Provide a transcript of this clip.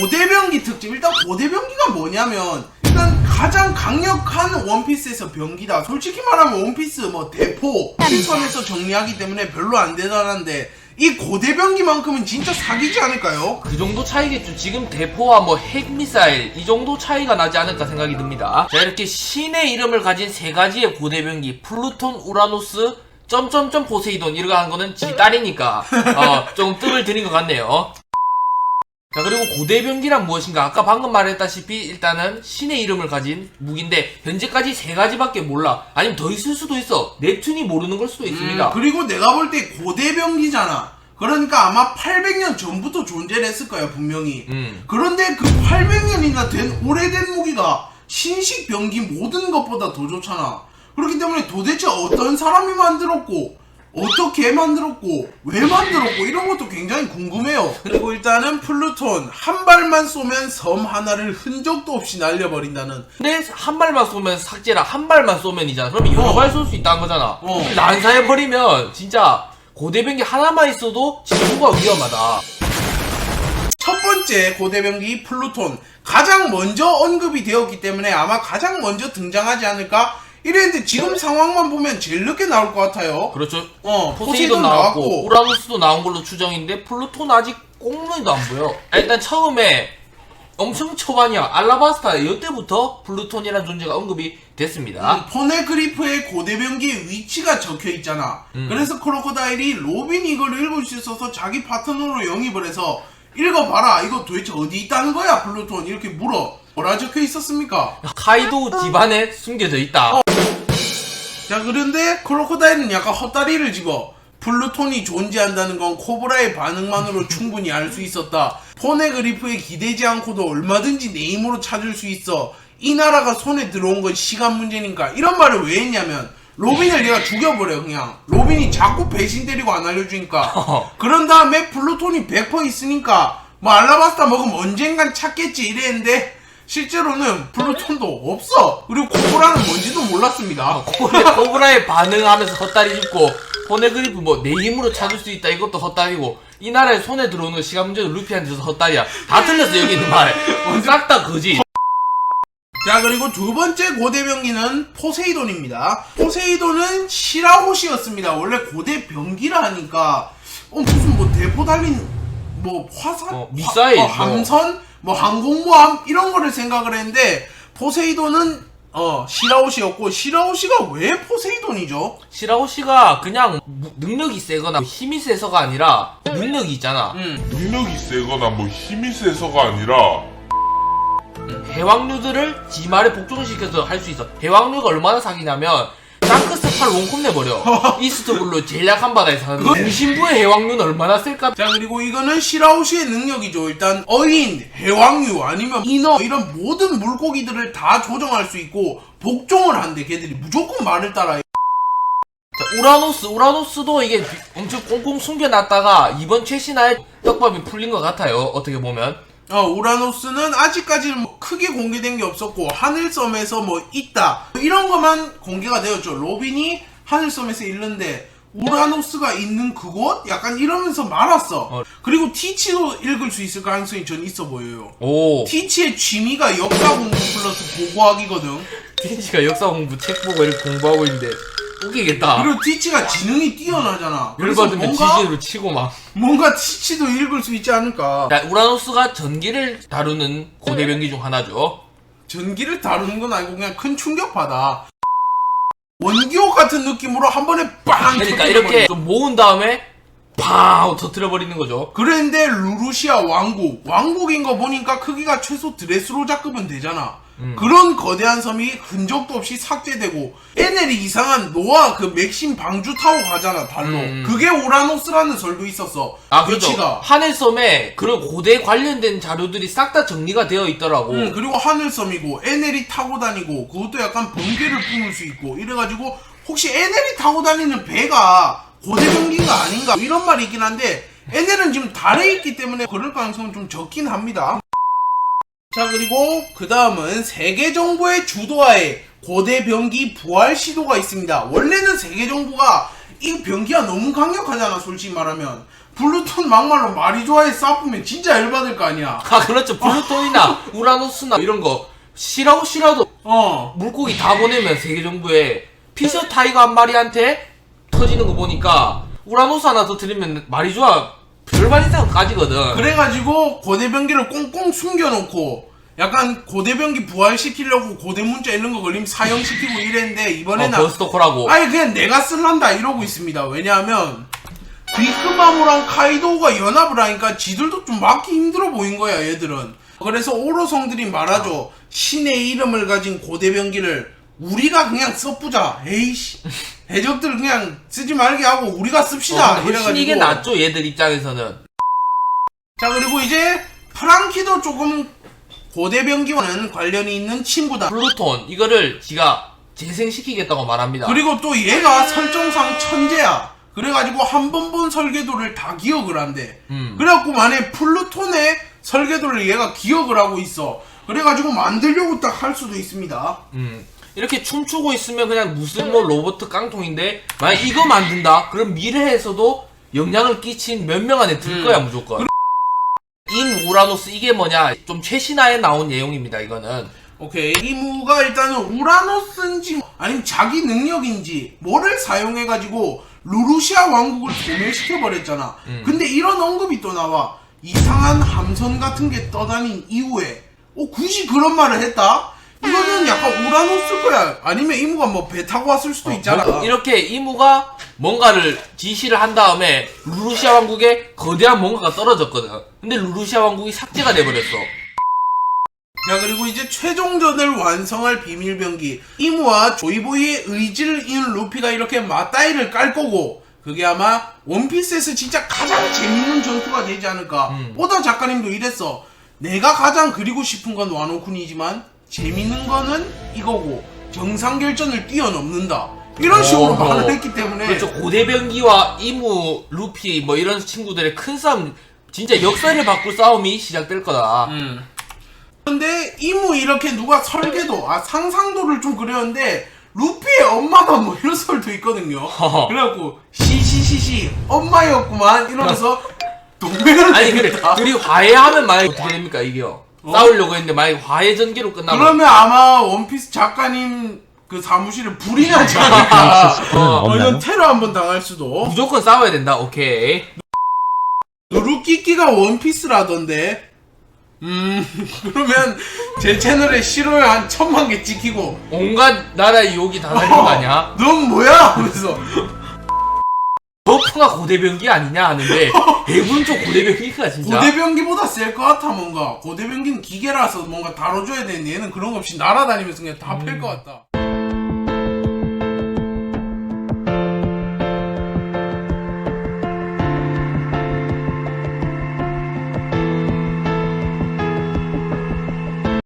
고대병기 특집 일단 고대병기가 뭐냐면 일단 가장 강력한 원피스에서 병기다 솔직히 말하면 원피스 뭐 대포 필선에서 정리하기 때문에 별로 안 대단한데 이 고대병기만큼은 진짜 사기지 않을까요? 그 정도 차이겠죠. 지금 대포와 뭐 핵미사일 이 정도 차이가 나지 않을까 생각이 듭니다. 자 이렇게 신의 이름을 가진 세 가지의 고대병기 플루톤, 우라노스, 점점점 포세이돈 이렇게 한 거는 지 딸이니까 어, 조금 뜸을 들인 것 같네요. 자 그리고 고대병기란 무엇인가? 아까 방금 말했다시피 일단은 신의 이름을 가진 무기인데 현재까지 세 가지밖에 몰라. 아니면 더 있을 수도 있어. 넵튠이 모르는 걸 수도 있습니다. 음, 그리고 내가 볼 때 고대병기잖아. 그러니까 아마 800년 전부터 존재를 했을 거야 분명히. 음. 그런데 그 800년이나 된 오래된 무기가 신식 병기 모든 것보다 더 좋잖아. 그렇기 때문에 도대체 어떤 사람이 만들었고 어떻게 만들었고 왜 만들었고 이런 것도 굉장히 궁금해요. 그리고 일단은 플루톤 한 발만 쏘면 섬 하나를 흔적도 없이 날려버린다는 근데 한 발만 쏘면 삭제라 한 발만 쏘면이잖아. 그러면 여러 어. 발 쏠 수 있다는 거잖아. 어. 난사해 버리면 진짜 고대병기 하나만 있어도 지구가 위험하다. 첫 번째 고대병기 플루톤 가장 먼저 언급이 되었기 때문에 아마 가장 먼저 등장하지 않을까 이랬는데 지금 상황만 보면 제일 늦게 나올 것 같아요. 그렇죠. 어, 포세이돈 나왔고 우라노스도 나온 걸로 추정인데 플루톤 아직 꽁무니도 안 보여. 아, 일단 처음에 엄청 초반이야. 알라바스타 이때부터 플루톤이라는 존재가 언급이 됐습니다. 음, 포네그리프의 고대병기의 위치가 적혀 있잖아. 음. 그래서 크로코다일이 로빈이 이걸 읽을 수 있어서 자기 파트너로 영입을 해서 읽어봐라. 이거 도대체 어디 있다는 거야, 플루톤? 이렇게 물어. 뭐라 적혀 있었습니까? 카이도 집안에 숨겨져 있다. 자, 그런데 크로코다일은 약간 헛다리를 집어. 플루톤이 존재한다는 건 코브라의 반응만으로 충분히 알 수 있었다. 포네그리프에 기대지 않고도 얼마든지 내 힘으로 찾을 수 있어. 이 나라가 손에 들어온 건 시간 문제니까. 이런 말을 왜 했냐면, 로빈을 내가 죽여버려, 그냥. 로빈이 자꾸 배신 때리고 안 알려주니까. 그런 다음에 플루톤이 100% 있으니까, 뭐 알라바스타 먹으면 언젠간 찾겠지 이랬는데, 실제로는 플루톤도 없어. 그리고 코브라는 뭔지도 몰랐습니다. 코브라- 코브라에 반응하면서 헛다리 짚고 포네그리프 뭐 내 힘으로 찾을 수 있다 이것도 헛다리고 이 나라에 손에 들어오는 거 시간 문제도 루피한테 줘서 헛다리야 다 틀렸어 여기 있는 말 싹 다 거지 자 그리고 두 번째 고대 병기는 포세이돈입니다. 포세이돈은 시라호시였습니다. 원래 고대 병기라 하니까 어 무슨 뭐 대포 달린 뭐 화산, 어, 미사일, 하- 어, 뭐. 함선, 뭐 항공모함 이런 거를 생각을 했는데 포세이돈은 어 시라호시였고 시라호시가 왜 포세이돈이죠? 시라고 씨가 그냥 무- 능력이 세거나 힘이 세서가 아니라 능력이 있잖아. 음. 능력이 세거나 뭐 힘이 세서가 아니라 해왕류들을 지 말에 복종시켜서 할 수 있어. 해왕류가 얼마나 사기냐면 땅크스 팔 원콤 내버려 이스트블루 제일 약한 바다에 사는데 중심부의 해왕류는 얼마나 셀까 자 그리고 이거는 시라우시의 능력이죠. 일단 어인, 해왕류 아니면 인어 이런 모든 물고기들을 다 조정할 수 있고 복종을 한대. 걔들이 무조건 말을 따라. 자, 우라노스, 우라노스도 이게 엄청 꽁꽁 숨겨놨다가 이번 최신화에 떡밥이 풀린 것 같아요. 어떻게 보면. 어 우라노스는 아직까지는 뭐 크게 공개된 게 없었고 하늘섬에서 뭐 있다 이런 것만 공개가 되었죠. 로빈이 하늘섬에서 있는데 우라노스가 있는 그곳 약간 이러면서 말았어. 어. 그리고 티치도 읽을 수 있을 가능성이 전 있어 보여요. 오. 티치의 취미가 역사 공부 플러스 보고하기거든. 티치가 역사 공부 책 보고 이렇게 공부하고 있는데 웃기겠다. 그리고 티치가 지능이 뛰어나잖아. 그래서 열받으면 뭔가 지진으로 치고 막. 뭔가 티치도 읽을 수 있지 않을까. 자, 우라노스가 전기를 다루는 고대 병기 중 하나죠. 전기를 다루는 건 아니고 그냥 큰 충격파다. 원기호 같은 느낌으로 한 번에 빵! 그러니까 이렇게 좀 모은 다음에 팡! 하고 터트려 버리는 거죠. 그랬는데 루루시아 왕국 왕국인 거 보니까 크기가 최소 드레스로자급은 되잖아 음. 그런 거대한 섬이 흔적도 없이 삭제되고 에넬이 이상한 노아 그 맥심 방주 타고 가잖아 달로 음. 그게 우라노스라는 설도 있었어 아, 그렇죠. 위치가 하늘섬에 그런 고대 관련된 자료들이 싹 다 정리가 되어 있더라고. 음, 그리고 하늘섬이고 에넬이 타고 다니고 그것도 약간 번개를 뿜을 수 있고 이래가지고 혹시 에넬이 타고 다니는 배가 고대병기가 아닌가 이런 말이 있긴 한데 에넬은 지금 달에 있기 때문에 그럴 가능성은 좀 적긴 합니다. 자 그리고 그 다음은 세계 정부의 주도하에 고대 병기 부활 시도가 있습니다. 원래는 세계 정부가 이 병기가 너무 강력하잖아 솔직히 말하면 플루톤 막말로 마리조아에 싸우면 진짜 열받을 거 아니야. 아 그렇죠 플루톤이나 우라노스나 이런 거 싫어하고 싫어도 어. 물고기 다 보내면 세계 정부에 피셔 타이거 한 마리한테 터지는 거 보니까 우라노스 하나 더 들이면 말이 좋아 별반 이상 까지거든 그래가지고 고대 병기를 꽁꽁 숨겨놓고 약간 고대병기 부활시키려고 고대 문자 이런 거 걸리면 사형시키고 이랬는데 어, 이번에는 버스터콜하고 아니 그냥 내가 쓸란다 이러고 있습니다. 왜냐하면 비크마무랑 카이도우가 연합을 하니까 지들도 좀 막기 힘들어 보인 거야 얘들은. 그래서 오로성들이 말하죠. 신의 이름을 가진 고대병기를 우리가 그냥 써보자. 에이씨. 해적들 그냥 쓰지 말게 하고 우리가 씁시다. 어, 훨씬 이게 낫죠 얘들 입장에서는 자 그리고 이제 프랑키도 조금 고대병기와는 관련이 있는 친구다. 플루톤 이거를 지가 재생시키겠다고 말합니다 그리고 또 얘가 설정상 천재야. 그래가지고 한 번 본 설계도를 다 기억을 한대. 음. 그래갖고 만약에 플루톤의 설계도를 얘가 기억을 하고 있어. 그래가지고 만들려고 딱 할 수도 있습니다. 음. 이렇게 춤추고 있으면 그냥 무슨 뭐 로버트 깡통인데 만약 이거 만든다 그럼 미래에서도 영향을 끼친 몇 명 안에 들 음. 거야 무조건 인 우라노스 이게 뭐냐 좀 최신화에 나온 내용입니다 이거는 오케이. 이무가 일단은 우라노스인지 아니면 자기 능력인지 뭐를 사용해가지고 루루시아 왕국을 소멸시켜 버렸잖아. 음. 근데 이런 언급이 또 나와. 이상한 함선 같은 게 떠다닌 이후에 어 굳이 그런 말을 했다? 이거는 약간 우라노스 거야. 아니면 이무가 뭐 배 타고 왔을 수도 있잖아. 뭐 이렇게 이무가 뭔가를 지시를 한 다음에 루루시아 왕국에 거대한 뭔가가 떨어졌거든. 근데 루루시아 왕국이 삭제가 돼버렸어. 자 그리고 이제 최종전을 완성할 비밀병기. 이무와 조이보이의 의지를 잇는 루피가 이렇게 맞다이를 깔 거고 그게 아마 원피스에서 진짜 가장 재밌는 전투가 되지 않을까. 음. 오다 작가님도 이랬어. 내가 가장 그리고 싶은 건 와노쿤이지만 재밌는 거는 이거고 정상결전을 뛰어넘는다 이런 식으로 어허. 말을 했기 때문에 그렇죠 고대병기와 이무 루피 뭐 이런 친구들의 큰 싸움 진짜 역사를 바꿀 싸움이 시작될 거다 음. 근데 이무 이렇게 누가 설계도 아 상상도를 좀 그렸는데 루피의 엄마다 뭐 이런 설도 있거든요. 허허. 그래갖고 시시시시 엄마였구만 이러면서 동맹을 아니 근데 맺겠다. 둘이 화해하면 만약에 어떻게 됩니까 이게요 싸우려고 했는데 만약에 화해 전개로 끝나면 그러면 아마 원피스 작가님 그 사무실에 불이 나지 않을까. 어, 어, 이건 없나요? 테러 한번 당할 수도. 무조건 싸워야 된다 오케이 누루끼끼가 원피스라던데. 음 그러면 제 채널에 싫어요 한 천만 개 찍히고 온갖 나라의 욕이 다 달린 거 아니야? 넌 뭐야? 하면서 버프가 고대병기 아니냐 하는데 대부분 좀 고대병기가 진짜 고대병기보다 셀 것 같아 뭔가 고대병기는 기계라서 뭔가 다뤄줘야 되는데 얘는 그런 거 없이 날아다니면서 그냥 다 팰 것 같다